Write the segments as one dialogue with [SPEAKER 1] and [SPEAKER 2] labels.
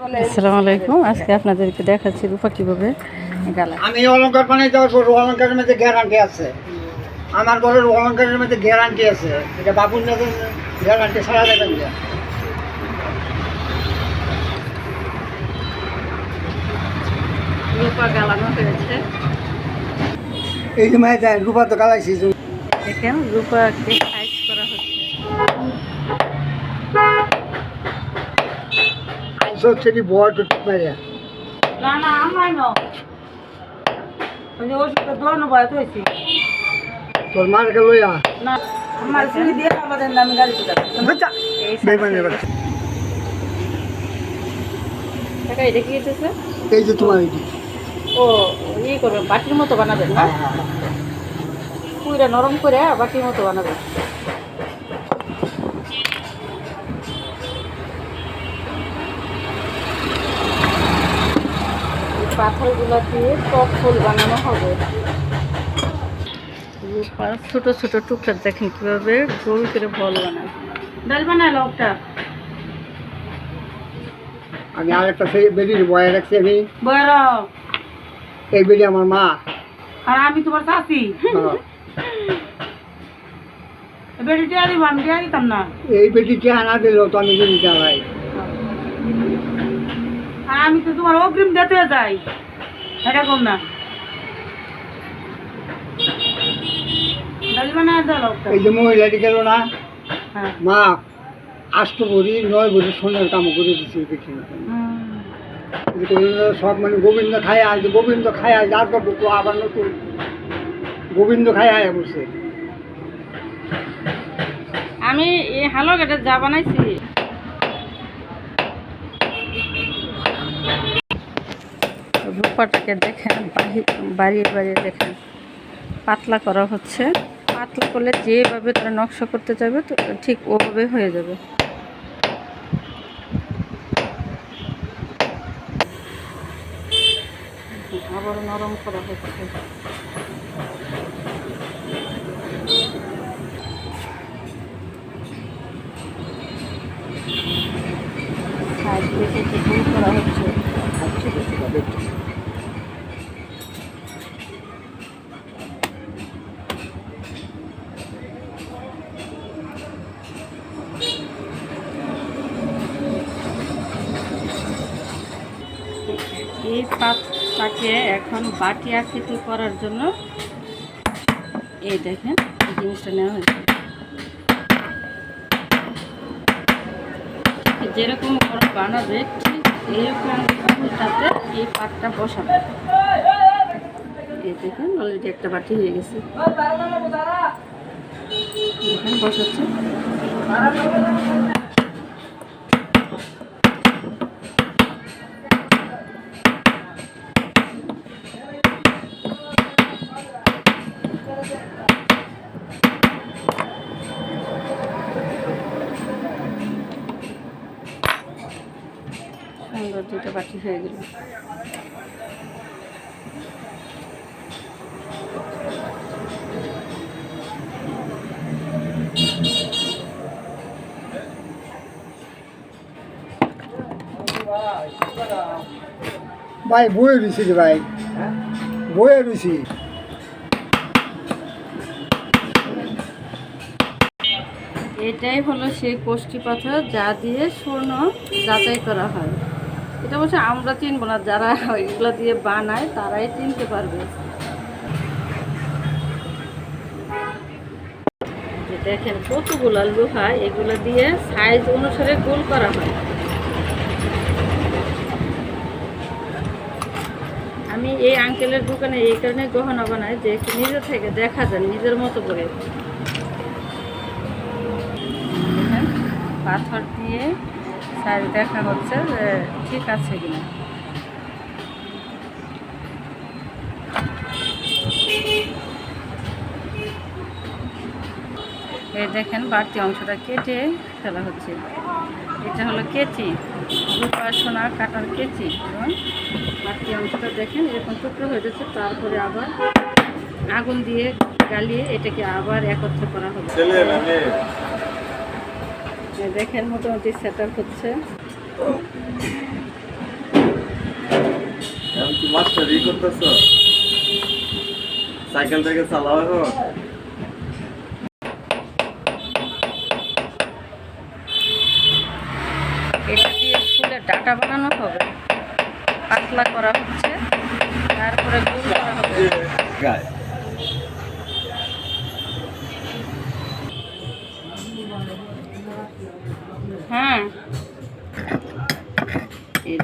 [SPEAKER 1] আসসালামু আলাইকুম। আজকে আপনাদেরকে দেখাচ্ছি রূপা কীভাবে গালা
[SPEAKER 2] আমি অলঙ্কার বানাই দেওয়ার পর অলঙ্কারের মধ্যে গ্যারান্টি আছে। আমার ঘরের অলঙ্কারের মধ্যে গ্যারান্টি আছে। এটা বাবুর মধ্যে গ্যারান্টি ছাড়া দেবেন
[SPEAKER 1] রূপা গালানো হয়েছে।
[SPEAKER 2] এই যে মায়ের রূপা তো গালাইছি।
[SPEAKER 1] দেখেন রূপাকে সাইজ করা হচ্ছে
[SPEAKER 2] সব থেকে বড় তো পারে
[SPEAKER 3] না না আমার ন ওষুধটা দোয়ানো বয়স হয়েছে।
[SPEAKER 2] তোর মারকে লইয়া।
[SPEAKER 3] না আমার সিঁড়ি দিয়ে আমাদের নামে গাড়ি
[SPEAKER 1] এই
[SPEAKER 2] বেমানের বাচ্চা।
[SPEAKER 1] এটা কি হচ্ছে
[SPEAKER 2] এই যে তোমার এটি
[SPEAKER 1] ও ইয়ে করবেন বাটির মতো বানাবেন না? পুইরা নরম করে বাটির মতো বানাবেন। পাথরগুলো দিয়ে টক ফুল বানানো হবে। রূপার ছোট ছোট টুকরা দেখেন কীভাবে গোল করে বল বানায়।
[SPEAKER 3] ডাল বানায় লোকটা।
[SPEAKER 2] আমি আরেকটা সেই বেডির বয়ে রাখছি আমি।
[SPEAKER 3] বয়র
[SPEAKER 2] এই বেডি আমার মা।
[SPEAKER 3] আর আমি তোমার চাষি
[SPEAKER 2] হ্যাঁ।
[SPEAKER 3] বেটি টিয়া দিব আমি টিয়া দিতাম না।
[SPEAKER 2] এই বেটি কে আনা দিল তো আমি যদি চালাই।
[SPEAKER 3] আর আমি তো তোমার অগ্রিম দিতে যাই। এটা কম না।
[SPEAKER 2] এই যে মহিলাটি গেল না? মা আষ্ট ভরি নয় ভরি সোনার কাম করে দিচ্ছে সব মানে গোবিন্দ খায় আজ গোবিন্দ খায় আজ আর তো আবার নতুন গোবিন্দ খায় আয় বসে
[SPEAKER 1] আমি এই হালো গেটে যা বানাইছি রূপাটাকে দেখেন বাড়িয়ে বাড়িয়ে দেখেন। পাতলা করা হচ্ছে। পাতলা করলে যেভাবে তারা নকশা করতে যাবে, তো ঠিক ওভাবে হয়ে যাবে। আবার নরম করা হচ্ছে। করা হচ্ছে। এই পাতটাকে এখন বাটি আকৃতি করার জন্য এই দেখেন এই জিনিসটা নেওয়া হয়েছে। যেরকম করে বানাবে, ঠিক এরকম ফুলটাতে এই পাটটা বসাবে। এই দেখেন অলরেডি একটা বাটি হয়ে গেছে। বসাচ্ছে। সুন্দর দুটো বাটি হয়ে গেল।
[SPEAKER 2] ভাই বয়ে রুছি রে ভাই। বয়ে রুছি
[SPEAKER 1] এটাই হলো সেই কোষ্ঠী পাথর যা দিয়ে স্বর্ণ যাচাই করা হয়। এটা বলছে আমরা চিনবো না, যারা এগুলো দিয়ে বানায় তারাই চিনতে পারবে। দেখেন কতগুলো লোহা, এগুলো দিয়ে সাইজ অনুসারে গোল করা হয়। আমি এই আঙ্কেলের দোকানে এই কারণে গহনা বানাই যে নিজে থেকে দেখা যায়, নিজের মতো করে। পাথর দিয়ে সাইজ দেখা হচ্ছে যে ঠিক আছে কিনা। এই দেখেন, বাড়তি অংশটা কেটে ফেলা হচ্ছে। এটা হলো কেচি, রূপা, সোনা কাটার কেচি। এবং বাড়তি অংশটা দেখেন, এরকম টুকরো হয়ে যাচ্ছে, তারপরে আবার আগুন দিয়ে গালিয়ে এটাকে আবার একত্র করা হবে। দেখেন মোটামুটি সেট হচ্ছে।
[SPEAKER 4] মাস্টারি করতেছ? সাইকেলটাকে চালাও এখন।
[SPEAKER 1] এটা দিয়ে ফুলের ডাটা বানানো হবে। পাতলা করা হচ্ছে। তারপরে গোল করা হবে।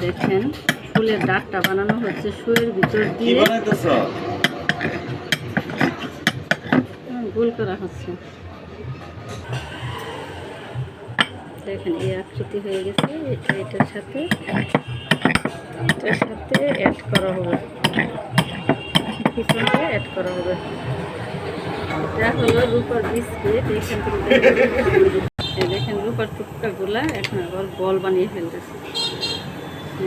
[SPEAKER 1] দেখেন ফুলের ডাকটা বানানো হচ্ছে শুয়ের ভিতর দিয়ে। গোল করা হচ্ছে। দেখেন এই আকৃতি হয়ে গেছে এটার সাথে এটার সাথে অ্যাড করা হবে। পিছনটা অ্যাড করা হবে। এটা হলো রূপার বিস্কিট এখান থেকে দেখেন- রূপার টুকটাগুলা এখন আবার বল বানিয়ে ফেলতেছে।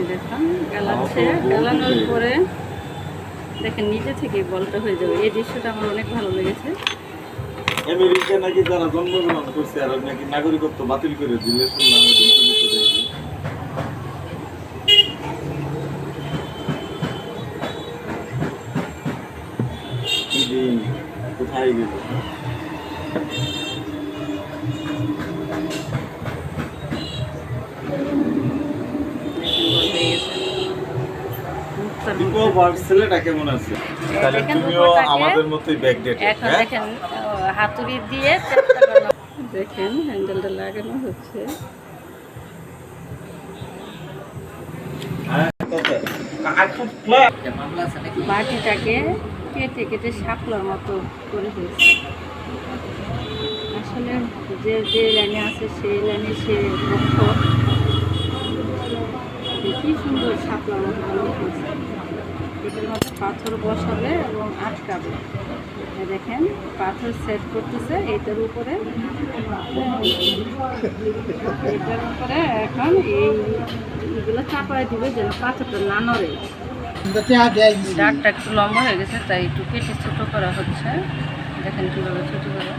[SPEAKER 1] দেখুন গালাচ্ছে। গালানোর পরে দেখেন নিজে থেকে বলটা হয়ে যাবে। এই দৃশ্যটা আমার অনেক ভালো লেগেছে।
[SPEAKER 4] আমেরিকা নাকি যারা জন্মগ্রহণ করছে আর নাকি নাগরিকত্ব বাতিল করে দিলে শুনলাম কোথায় গেল?
[SPEAKER 1] মুক্তার মতো।
[SPEAKER 4] দীপক ছেলেটা কেমন আছে? তাহলে তুমিও আমাদের মতোই ব্যাকডেট
[SPEAKER 1] এখন দেখেন হাতুড়ি দিয়ে দেখেন হ্যান্ডেলটা লাগানো হচ্ছে।
[SPEAKER 4] হ্যাঁ।
[SPEAKER 1] কেটে কেটে শাপলার মতো করে হয়েছে আসলে যে যে লাইনে আছে সেই লাইনে সে দক্ষ কি সুন্দর মধ্যে পাথর বসাবে এবং আটকাবে। দেখেন, পাথর সেট করতেছে, এটার উপরে এটার উপরে এখন এই এগুলো চাপায় দিবে যেন পাথরটা না নড়ে। ডাকটা একটু লম্বা হয়ে গেছে, তাই একটু কেটে ছোট করা হচ্ছে। দেখেন কীভাবে ছোট করে।